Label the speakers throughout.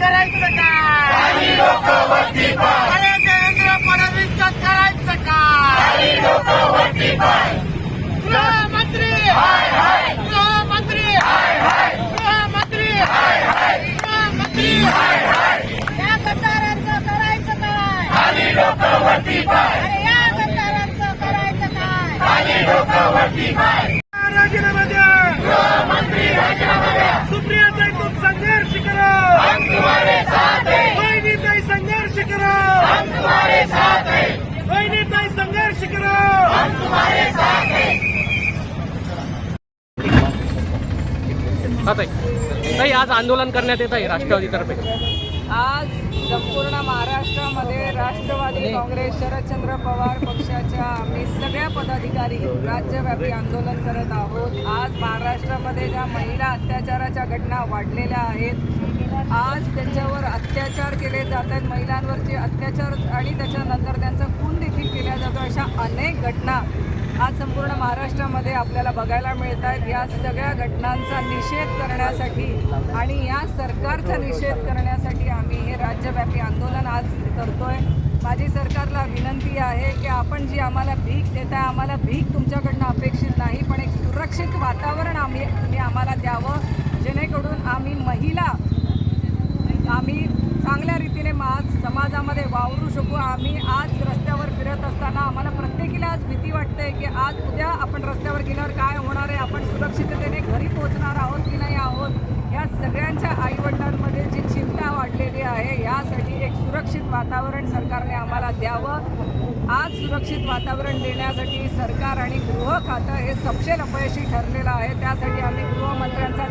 Speaker 1: करायचं काय? देवेंद्र फडणवीसचं करायचं काय? गृहमंत्री! गृहमंत्री! गृहमंत्री! गृहमंत्री!
Speaker 2: या गद्दारांचं करायचं काय? या गद्दारांचं करायचं काय?
Speaker 3: ताई. आज आंदोलन करण्यात येत आहे राष्ट्रवादीतर्फे.
Speaker 4: आज संपूर्ण महाराष्ट्रामध्ये राष्ट्रवादी काँग्रेस शरदचंद्र पवार पक्षाच्या आम्ही सगळ्या पदाधिकारी राज्यव्यापी आंदोलन करत आहोत. आज महाराष्ट्रामध्ये ज्या महिला अत्याचाराच्या घटना वाढलेल्या आहेत आज त्यांच्यावर अत्याचार केले जात आहेत. महिलांवरचे अत्याचार आणि त्याच्यानंतर त्यांचा खून देखील केला जातो. अशा अनेक घटना आज संपूर्ण महाराष्ट्रामध्ये आपल्याला बघायला मिळत आहेत. या सगळ्या घटनांचा निषेध करण्यासाठी आणि या सरकारचा निषेध करण्यासाठी आम्ही हे राज्यव्यापी आंदोलन आज करतोय. माझी सरकारला विनंती आहे की आपण जी आम्हाला भीक देताय आम्हाला भीक तुमच्याकडनं अपेक्षित नाही पण एक सुरक्षित वातावरण आम्ही तुम्ही आम्हाला द्यावं. जेणेकरून आम्ही महिला आम्ही चांगल्या रीतीने आज समाजामध्ये वावरू शकू. आम्ही आज रस्त्यावर फिरत असताना आम्हाला प्रत्येकीला आज भीती वाटते की आज उद्या आपण रस्त्यावर गेल्यावर काय होणार आहे? आपण सुरक्षिततेने घरी पोहोचणार आहोत की नाही आहोत? या सगळ्यांच्या आईवडिलांमध्ये जी चिंता वाढलेली आहे यासाठी एक सुरक्षित वातावरण सरकारने आम्हाला द्यावं. आज सुरक्षित वातावरण देण्यासाठी सरकार आणि गृह खातं हे सपशेल अपयशी ठरलेलं आहे. त्यासाठी आम्ही गृह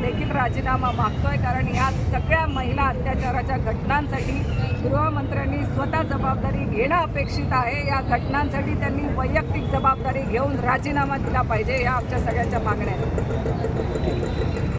Speaker 4: देखील राजीनामा मागतोय कारण या सगळ्या महिला अत्याचाराच्या घटनांसाठी गृहमंत्र्यांनी स्वतः जबाबदारी घेणं अपेक्षित आहे. या घटनांसाठी त्यांनी वैयक्तिक जबाबदारी घेऊन राजीनामा दिला पाहिजे या आमच्या सगळ्यांच्या मागण्या आहेत.